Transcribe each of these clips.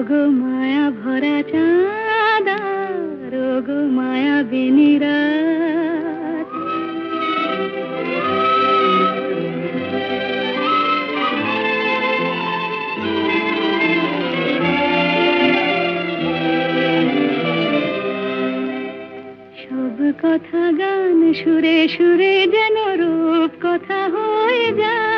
ওগো মায়া ভরা চাঁদা, রোগো মায়া বিনিরাত সব কথা গান সুরে সুরে যেন রূপ কথা হয়ে যায়।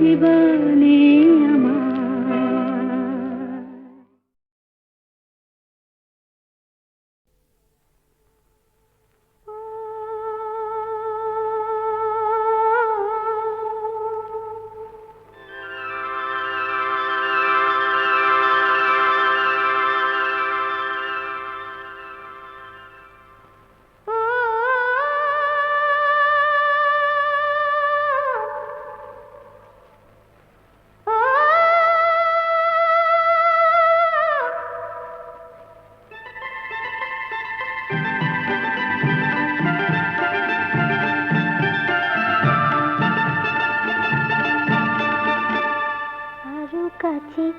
ಶಿವ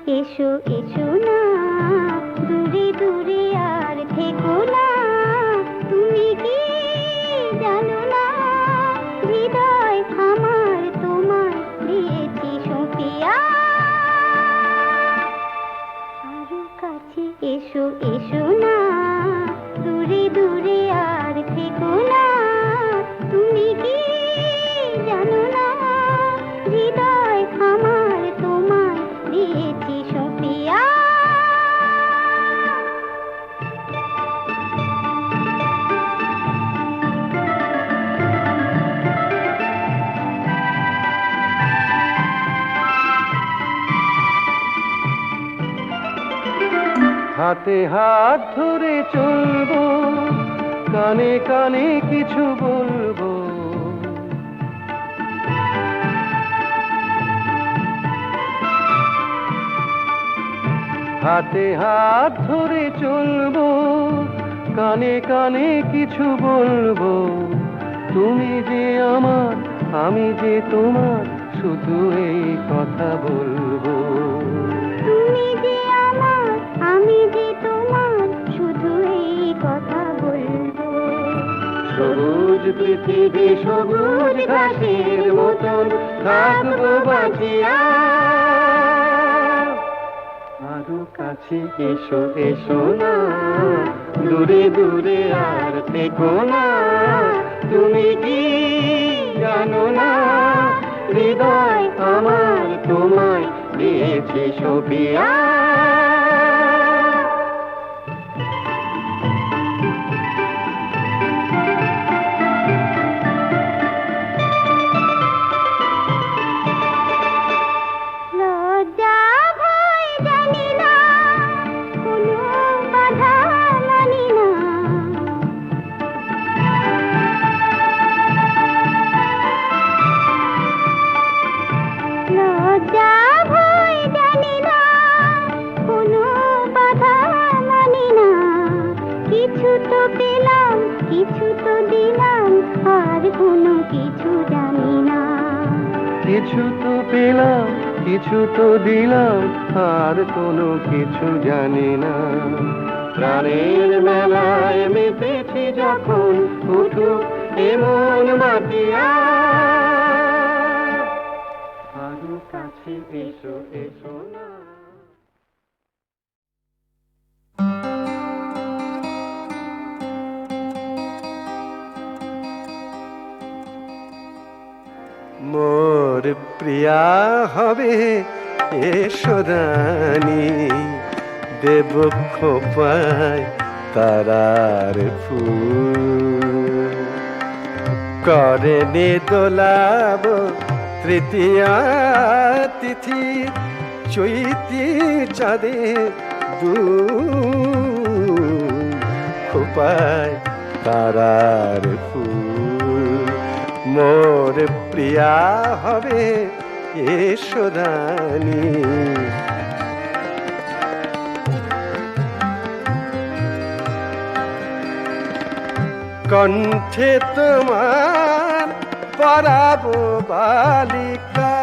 এসো এসো না। দূরে দূরে আর তুমি কি জানো না? হৃদয় আমার তোমার দিয়েছি সপিয়া আরও কাছে এসো এসো না। দূরে দূরে আর থেকো না। তুমি কি জানো না? হৃদয় আমার হাতে হাত ধরে চলবো, কানে কানে কিছু বলব। হাতে হাত ধরে চলবো, কানে কানে কিছু বলব। তুমি যে আমার, আমি যে তোমার, শুধু এই কথা বলব। আমি যে তোমার শুধু এই কথা বলব। সবুজ পৃথিবী, সবুজ ঘাসের মতন থাকব বাঁচিয়া। আরও কাছে এসো এসো না, দূরে দূরে আর থেকো না। তুমি কি জানো না, হৃদয় আমার তোমায় দিয়েছে সপিয়া। কিছু তো দিলাম, আর কোনো কিছু জানি না। কিছু তো পেলাম কিছু তো দিলাম, আর কোনো কিছু জানি না। প্রাণের মেলায় মেতেছি যখন উঠু এমন মাতিয়া কাছে এসো এসো না। মোর প্রিয়া হবে এসরানি দেব খোপায় তারার ফুল। করে নে দোলাব তৃতীয়া তিথি, চৈতি চাঁদে দু খোপায় তারার ফুল। মোর প্রিয়া হবে এসরানী কণ্ঠে তোমার পরাবো বালিকা।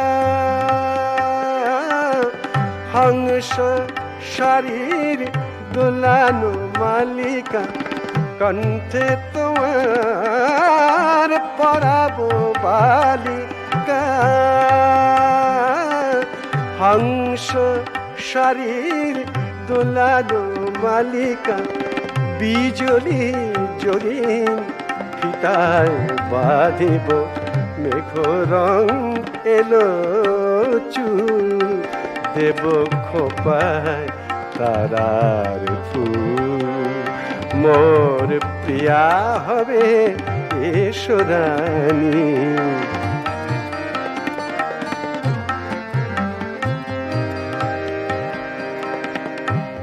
হংস শরীর দোলানো মালিকা। কণ্ঠে তোমার পরাবো বালিকা। হংস শরীর দোলানো মালিকা, বিজলি জরিন ফিতায় বাঁধিব মেঘ রং এলো চুল, দেব খোপায় তারার ফুল। মোর প্রিয়া হবে এসরানী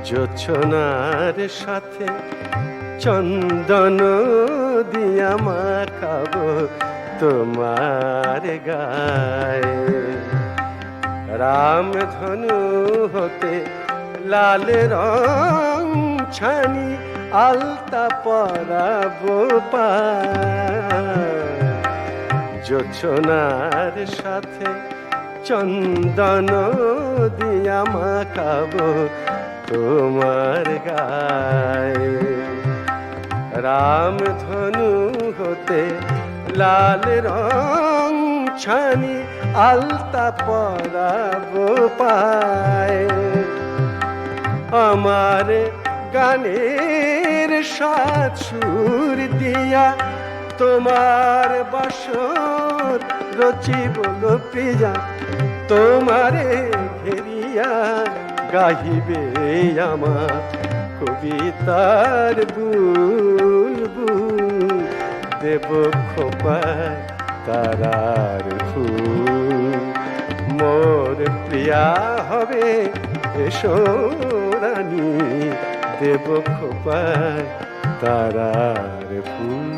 জোছনার সাথে চন্দন দিয়া মাখাবো তোমার গায়ে। রাম ধনু হতে লাল রং ছানি আলতা পরাবো পায় জোছনার সাথে চন্দন দিয়া মাখাবো তোমার গায়ে। রাম ধনু হতে লাল রং ছানি আলতা পরাবো পায় আমার গানের সাত সুর দিয়া তোমার বাসর রচিব প্রিয়া, তোমারে ঘেরিয়া গাহিবে আমার কবিতার বুলবুল। দেব খোপায় তারার ফুল। মোর প্রিয়া হবে এসো রানী, দেব খোপায় তারার ফুল।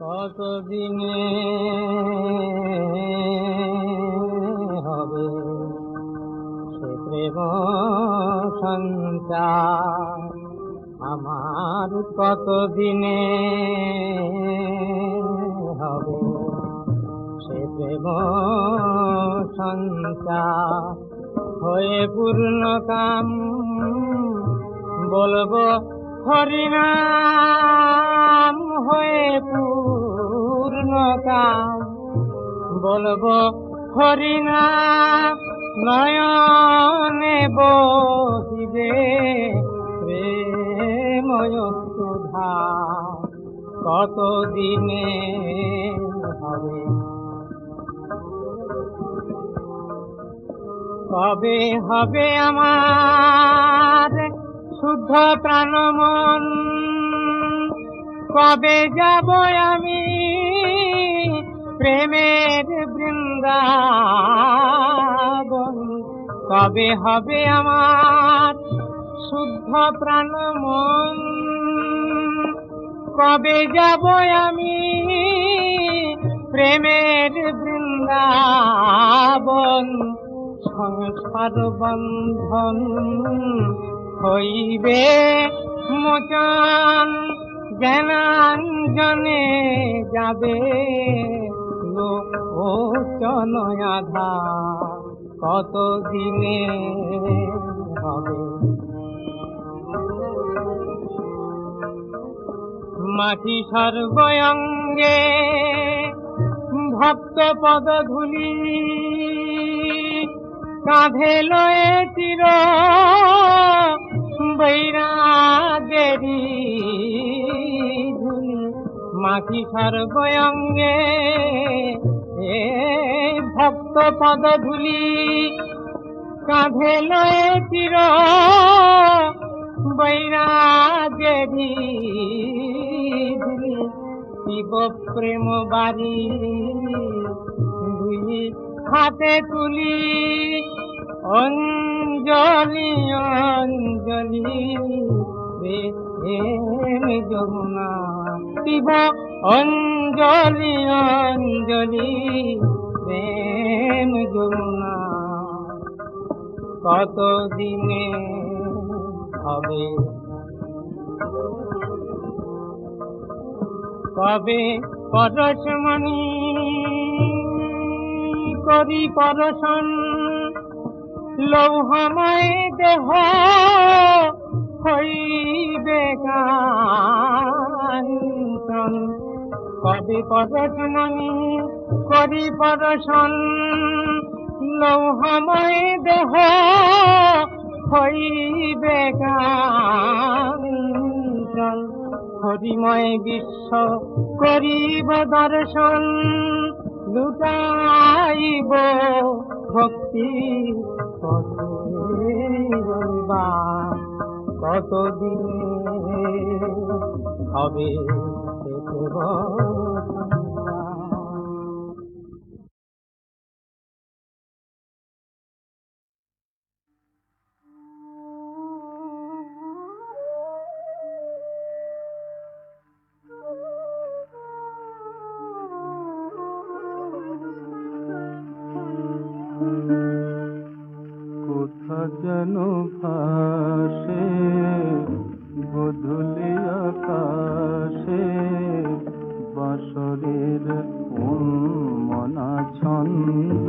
কতদিনে হবে সে প্রেম সঞ্চার? আমার কত দিনে হবে? সে প্রেম সঞ্চার হয়ে পূর্ণ কাম বলব, হরিনাম হয়ে পূর্ণ কাম বলব, হরিনাম নয়নে বহিবে কত দিনে হবে? কবে হবে আমার শুদ্ধ প্রাণ মন কবে যাব আমি প্রেমের বৃন্দাবন? কবে হবে আমার শুদ্ধ প্রাণ মন কবে যাব আমি? প্রেমের বৃন্দাবন, সংসার বন্ধন হইবে মোচন, জ্ঞানাঞ্জনে যাবে লোচন আধা কত দিনে হবে? মাটি সর্বঙ্গে ভক্ত পদ ধুলি কাঁধে লয়ে চির বৈরাগেরি মাটি সর্বঙ্গে এ ভক্ত পদ ধুলি কাঁধে লয়ে চির শিব প্রেম বাড়ি। দুই হাতে তুলি, অঞ্জলি অঞ্জলি যমুনা। শিব অঞ্জলি অঞ্জলি যমুনা। কত দিনে হবে। কবে পরশমণি করি পরশন লৌহময় দেহ হইবে কাঞ্চন কবে পরশমণি করি পরশন লৌহময় দেহ হইবে কাঞ্চন হরিময় বিশ্ব করিব দর্শন লুটাইব ভক্তি। কতদিন হবে কোথা যেন ভাসে বদলি আকাশে বাসরের উন্মনা ছন্দ।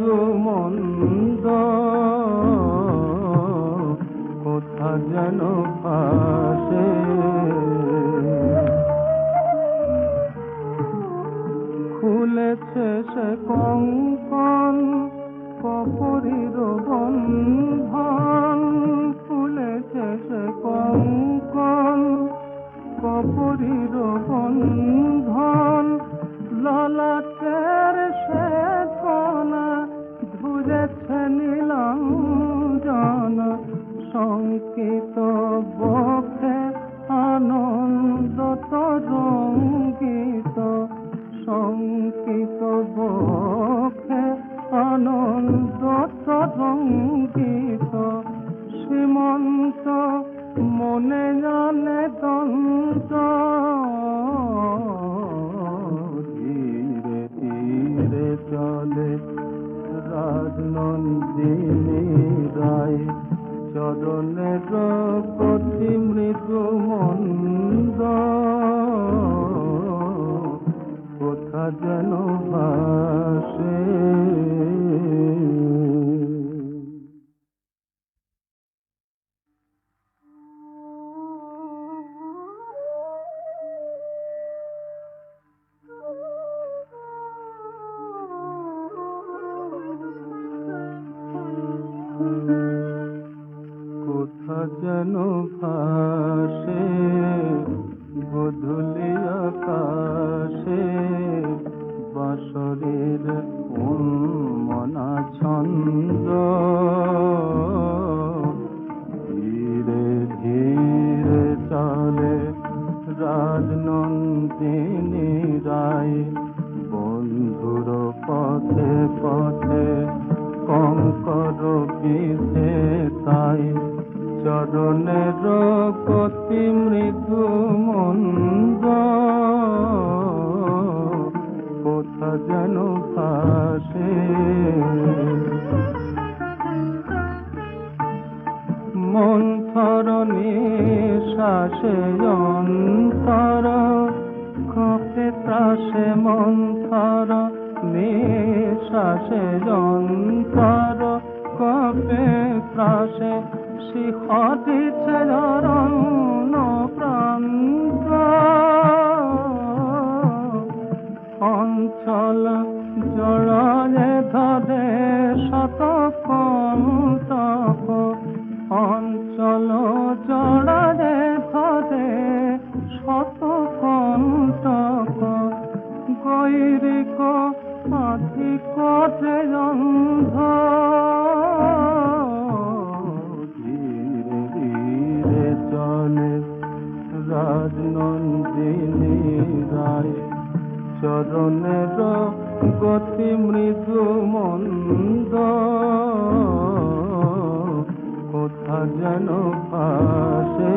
con তরঙ্গিত সীমন্ত মনে জানে দন্ত। ধীরে ধীরে চলে রাজনন্দিনী রায়। চরণের প্রতি মৃদু মন্দ কোথা যেন ভাসে? কঙ্কর তাই চরণের গতি মৃদু মন্দ। কোথা যেন ভাসে? মন্থর নিশ্বাসে অন্তর কপে ত্রাসে মন্থর নিশ্বাসে অন্তর। কপে ত্রাসে শিখ দিচ্ছে প্রান্ত যেন পাশে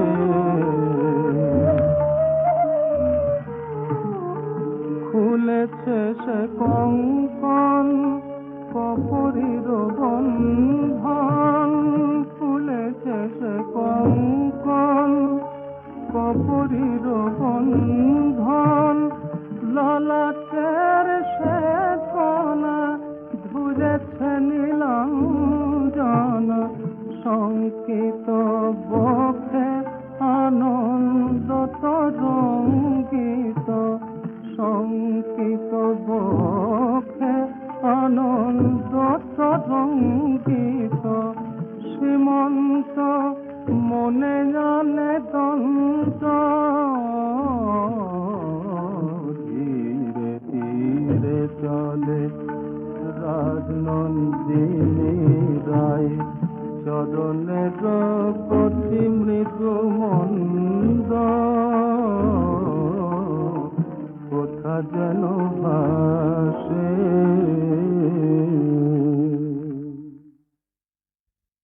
শঙ্কিত বক্ষে আনন্দ তরঙ্গিত সীমন্ত মনে জানে দন্ত। ধীরে ধীরে চলে রাজনন্দিনী রায়। চরণের প্রতি